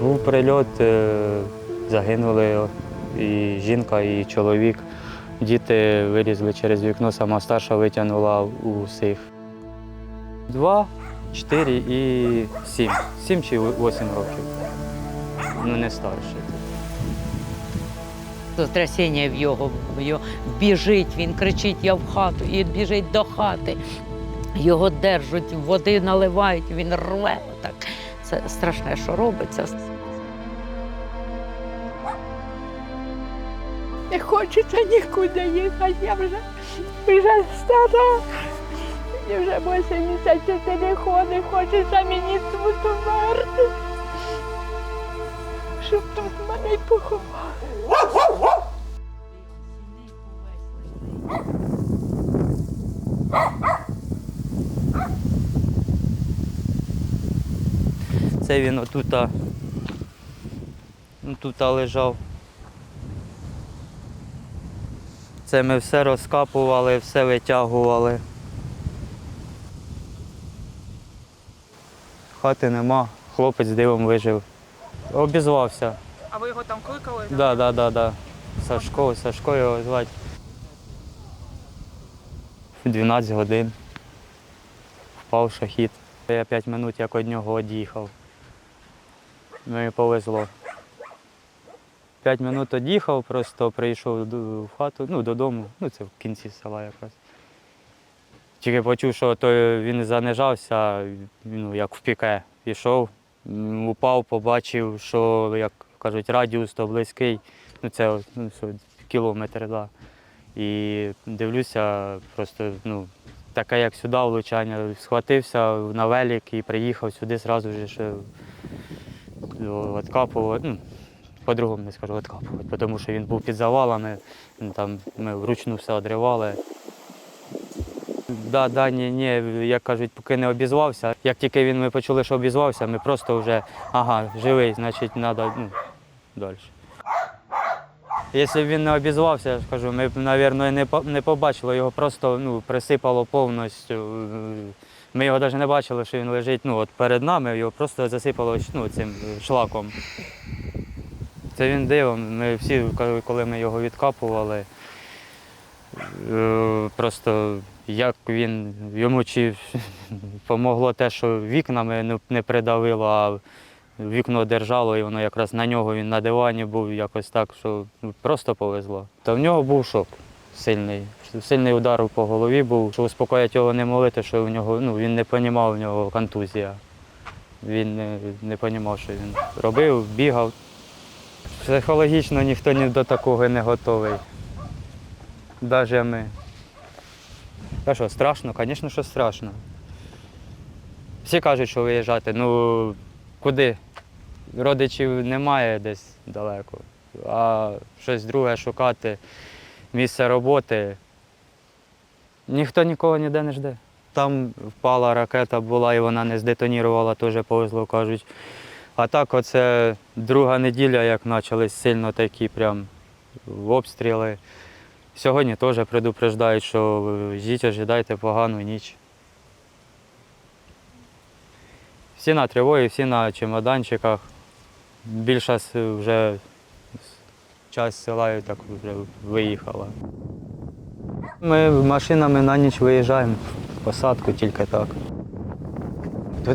Був прильот, е, загинули і жінка, і чоловік. Діти вилізли через вікно, сама старша витягнула усіх. Два, чотири і сім. Сім чи вісім років. Ну, не в його, в його біжить, він кричить, я в хату, і біжить до хати. Його держать, води наливають, він рве. Так. Це страшне, що робиться. Не хочеться нікуди їхати, я вже, вже стара. Мені вже 84 ходи, хочеться мені тут умерти. Щоб тут мене й поховали. Це він отут, ну, тут лежав. Це ми все розкапували, все витягували. Хати нема, хлопець дивом вижив. Обізвався. А ви його там кликали? Так, да, да, да, да. Сашко, Сашко його звати. 12 годин. Впав шахід. Я 5 минут як від нього од'їхав. Мені повезло. 5 минут од'їхав, просто прийшов в хату, ну, додому, ну це в кінці села якраз. Тільки почув, що той він занижався, ну, як в піке пішов, упав, побачив, що, як кажуть, радіус то близький, ну це ну, що, кілометр, да. І дивлюся, просто ну, таке, як сюди влучання. Схватився на велик і приїхав сюди одразу ж ну, відкапувати. Ну, по-другому не скажу відкапувати, тому що він був під завалами, ну, там ми вручну все одривали. Да, да, ні, ні, як кажуть, поки не обізвався. Як тільки він ми почули, що обізвався, ми просто вже ага, живий, значить, треба ну, далі. Якщо б він не обізвався, я кажу, ми б, мабуть, не, не побачили, його просто ну, присипало повністю. Ми його навіть не бачили, що він лежить ну, от перед нами, його просто засипало ну, цим шлаком. Це він дивом. Ми всі, коли- ми його відкапували, е, просто як він, йому чи помогло те, що вікнами не- придавило, а вікно держало, і воно якраз на нього він на дивані був якось так, що просто повезло. Та в нього був шок сильний. Сильний удар по голові був, що успокоїти його не могли, то що в нього, ну, він не розумів, в нього контузія. Він не, не розумів, що він робив, бігав. Психологічно ніхто ні до такого не готовий. Навіть ми. Та що, страшно? Звісно, що страшно. Всі кажуть, що виїжджати. Ну куди? Родичів немає десь далеко. А щось друге шукати, місце роботи. Ніхто нікого ніде не жде. Там впала ракета була і вона не здетонірувала, теж повезло, кажуть. А так, оце друга неділя, як почались сильно такі прям обстріли. Сьогодні теж предупреждають, що йдіть, ожидайте погану ніч. Всі на тривогі, всі на чемоданчиках. Більша вже часть села так вже виїхала. Ми машинами на ніч виїжджаємо в посадку тільки так.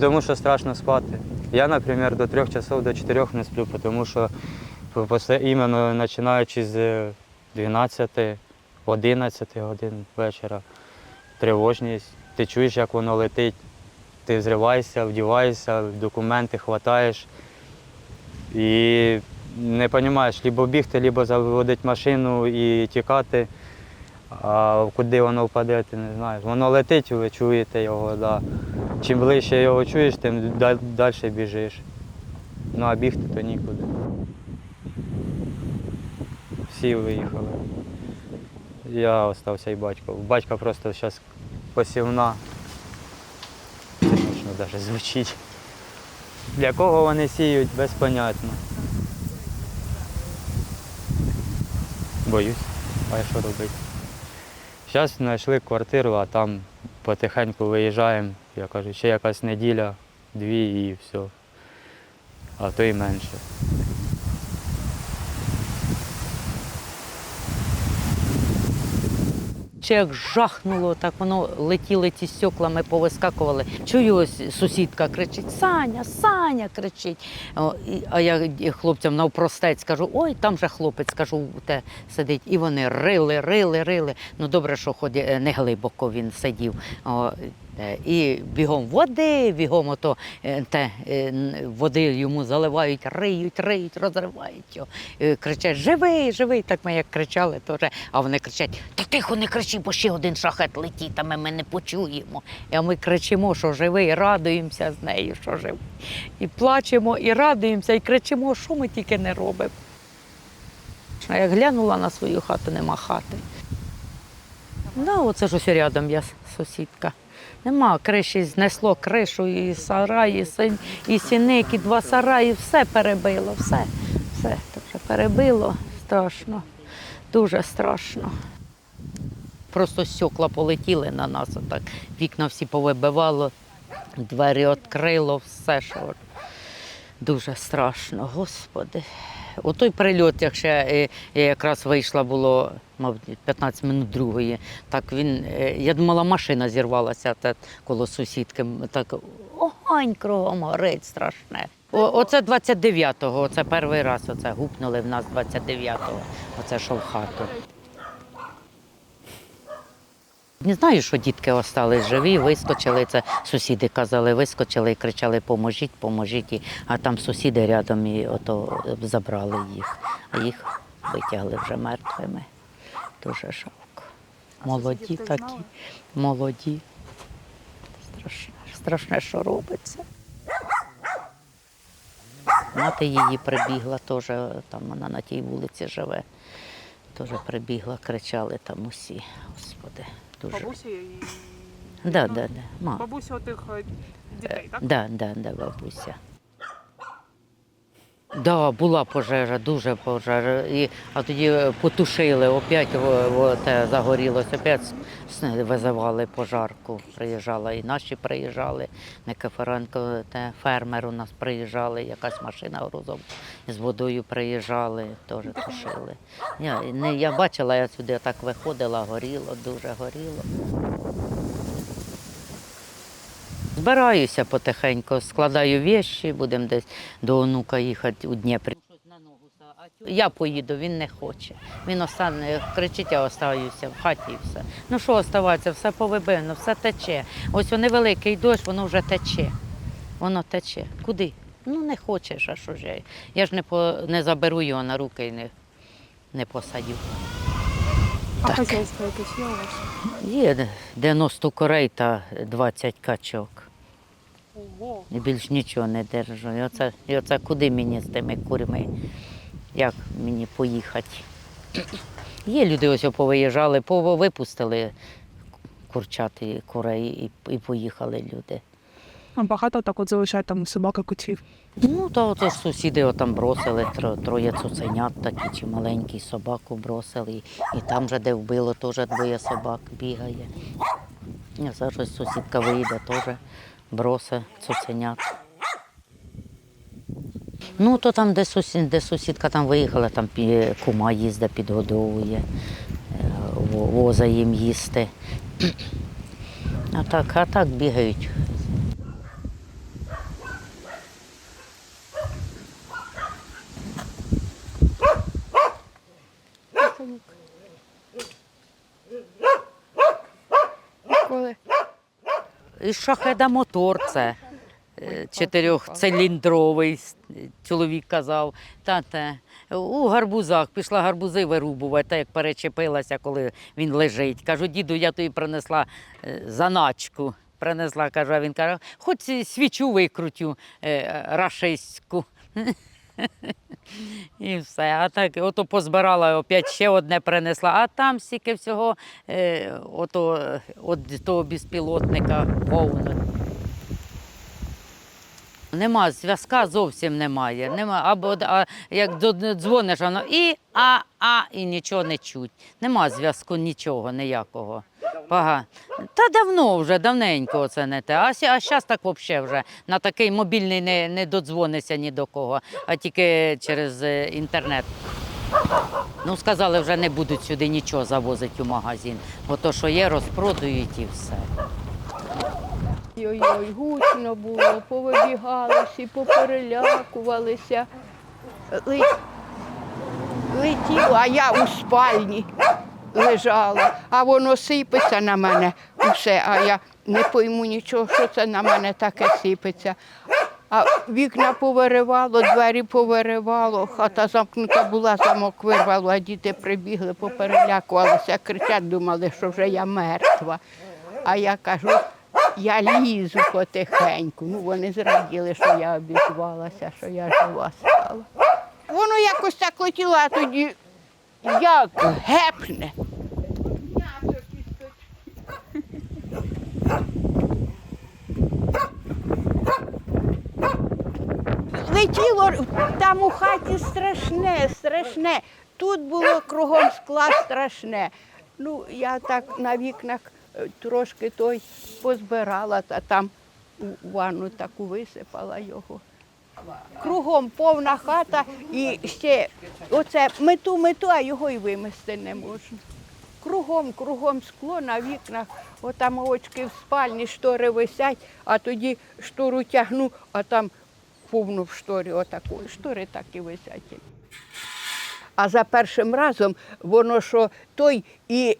Тому що страшно спати. Я, наприклад, до трьох часов, до чотирьох не сплю, тому що іменно починаючи з 12, 11 годин вечора, тривожність. Ти чуєш, як воно летить, ти взриваєшся, вдіваєшся, документи хватаєш і не розумієш, либо бігти, либо заводити машину і тікати. А куди воно впаде, ти не знаєш. Воно летить, ви чуєте його, да. Чим ближче його чуєш, тим далі біжиш. Ну а бігти то нікуди. Всі виїхали. Я остався і батько. Батька просто зараз посівна. Смішно навіть звучить. Для кого вони сіють, безпонятно. Боюсь, а що робити? Зараз знайшли квартиру, а там потихеньку виїжджаємо. Я кажу, ще якась неділя, дві і все. а то й менше. Чи як жахнуло, так воно летіли ті стеклами, повискакували. Чую, ось сусідка кричить: Саня, Саня кричить. А я хлопцям навпростець кажу, ой, там же хлопець, кажу, те сидить. І вони рили, рили, рили. Ну добре, що хоч е, не глибоко він сидів. Е, і бігом води, бігом ото е, те, е, води йому заливають, риють, риють, розривають Кричать, живий, живий. Так ми як кричали теж. А вони кричать, та тихо, не кричи, бо ще один шахет летить, а ми, ми не почуємо. А ми кричимо, що живий, радуємося з нею, що живий. І плачемо, і радуємося, і кричимо, що ми тільки не робимо. А як глянула на свою хату, нема хати. Да, оце ж ось рядом є сусідка. Нема криші, знесло кришу, і сараї, і, сіник, і два сараї, все перебило, все, все вже перебило. Страшно, дуже страшно. Просто стекла полетіли на нас, отак. вікна всі повибивало, двері відкрило, все, що дуже страшно, господи. У той прильот, як ще е, я якраз вийшла, було, мабуть, 15 минут другої. Так він, е, я думала, машина зірвалася та коло сусідки. Так огонь кругом горить страшне. О, оце 29-го, оце перший раз оце гупнули в нас 29-го, оце що в хату. Не знаю, що дітки остались живі, вискочили. Це сусіди казали, вискочили і кричали Поможіть, поможіть. А там сусіди рядом і ото забрали їх, а їх витягли вже мертвими. Дуже жалко. Молоді такі, молоді. Страшне, страшне, що робиться. Мати її прибігла, теж там вона на тій вулиці живе. Теж прибігла, кричали там усі. Господи, дуже. Бабусі і Да, да, да. Ма. бабусі отих е, дітей, так? Да, да, да, бабуся. Да, була пожежа, дуже пожежа. І, а тоді е, потушили, опять те загорілося, опять визивали пожарку. Приїжджала і наші приїжджали, Никифоренко, те, фермер у нас приїжджали, якась машина грузом з водою приїжджали, теж тушили. Я, не, я бачила, я сюди так виходила, горіло, дуже горіло. Збираюся потихеньку, складаю віші, будемо десь до онука їхати у Дніпрі. Я поїду, він не хоче. Він остане, кричить, я остаюся в хаті і все. Ну що оставатися, все повибивно, все тече. Ось вони великий дощ, воно вже тече. Воно тече. Куди? Ну не хочеш, а що ж я? Я ж не, по, не заберу його на руки і не, не посадю. А хазяйство якесь є у вас? Є 90 корей та 20 качок. І більш нічого не держу. І оце, і оце куди мені з тими курми? Як мені поїхати? Є люди ось повиїжджали, випустили курчати курей і, і поїхали люди. А багато так от залишають там собака котів. Ну, то ж сусіди отам бросили, тро- троє цуценят такі чи маленький собаку бросили. І, і там вже де вбило, теж двоє собак бігає. Зараз сусідка вийде, теж бросить цуценят. Ну, то там, де, сусід, де сусідка там виїхала, там кума їздить, підгодовує, е, воза їм їсти. А так, а так бігають. Коли? І шахеда це е, чотирьохциліндровий, чоловік казав. Та, те. У гарбузах пішла гарбузи вирубувати, та як перечепилася, коли він лежить. Кажу, діду, я тобі принесла е, заначку. Принесла, кажу, а він каже, хоч свічу викрутю е, рашистську. І все. А так, ото позбирала, опять ще одне принесла, а там стільки всього, е, ото, от того безпілотника повно. Нема, зв'язка зовсім немає. Нема, або а, як дзвониш, воно і а, а, і нічого не чуть. Нема зв'язку, нічого, ніякого. Пога. Та давно вже, давненько це не те. А, зараз так взагалі вже на такий мобільний не, не додзвонишся ні до кого, а тільки через е, інтернет. Ну, сказали, вже не будуть сюди нічого завозити у магазин, бо то, що є, розпродають і все. Ой-ой, гучно було, повибігалися, поперелякувалися. Ле- Летіло, а я у спальні лежала, а воно сипеться на мене усе, а я не пойму нічого, що це на мене таке сипеться. А вікна повиривало, двері повиривало, хата замкнута була, замок вирвало, а діти прибігли, поперелякувалися, кричать, думали, що вже я мертва. А я кажу, я лізу потихеньку. Ну, вони зраділи, що я обізвалася, що я жива стала. Воно якось так летіло, а тоді як гепне. Летіло там у хаті страшне, страшне. Тут було кругом скла страшне. Ну, я так на вікнах е, трошки той позбирала, та там у ванну таку висипала його. Кругом повна хата і ще оце мету мету, а його і вимести не можна. Кругом, кругом скло на вікнах, отам очки в спальні, штори висять, а тоді штору тягну, а там повно в шторі отакої. Штори так і висять. А за першим разом воно що той і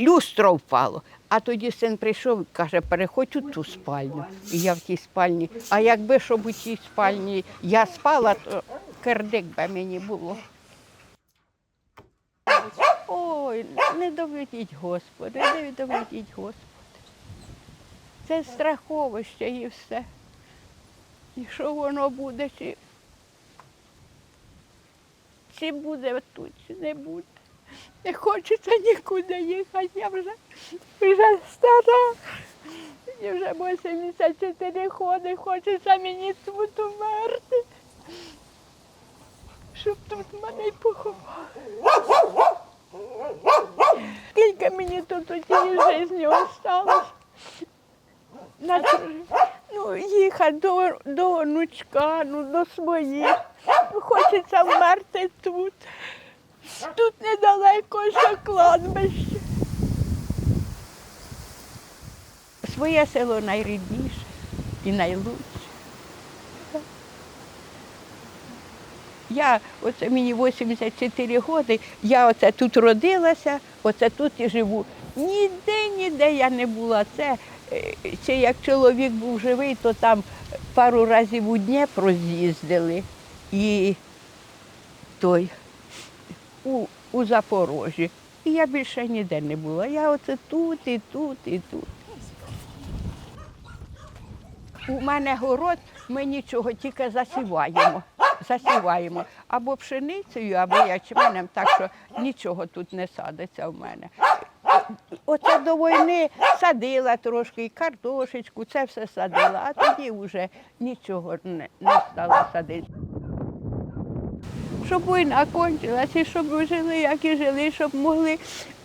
люстро впало. А тоді син прийшов і каже, переходь у ту спальню. І я в тій спальні. А якби щоб у тій спальні я спала, то кердик би мені було. Ой, не доведіть, Господи, не доведіть, Господи. Це страховище і все. І що воно буде, чи, чи буде тут, чи не буде. Не хочеться нікуди їхати, я вже, вже стара. Мені вже 84 ходи, хочеться мені тут умерти. Щоб тут мене й поховали. Скільки мені тут у тій житті осталось? Їхати до, до онучка, ну, до своїх. Хочеться вмерти тут. Тут недалеко ще кладбище. Своє село найрідніше і найлучше. Я, оце мені 84 роки, я оце тут родилася, оце тут і живу. Ніде, ніде я не була. Це е, ще як чоловік був живий, то там пару разів у Дніпро з'їздили і той у, у Запорожжі. І я більше ніде не була. Я оце тут, і тут, і тут. У мене город, ми нічого тільки засіваємо. Засіваємо або пшеницею, або ячменем, так що нічого тут не садиться в мене. Оце до війни садила трошки, і картошечку, це все садила, а тоді вже нічого не, не стала садити. Щоб війна кончилася, щоб ми жили, як і жили, щоб могли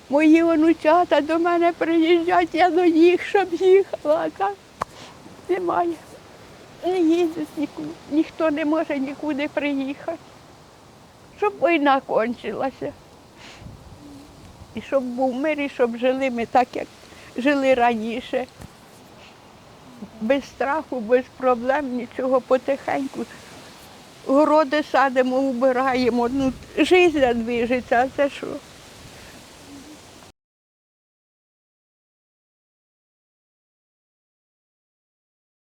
мої онучата до мене приїжджати, я до них, щоб їхала. А так немає. Не їздить нікуди. Ніхто не може нікуди приїхати. Щоб війна кончилася. І щоб був мир, і щоб жили ми так, як жили раніше. Без страху, без проблем, нічого потихеньку. Городи садимо, убираємо. Ну, життя движеться, а це що?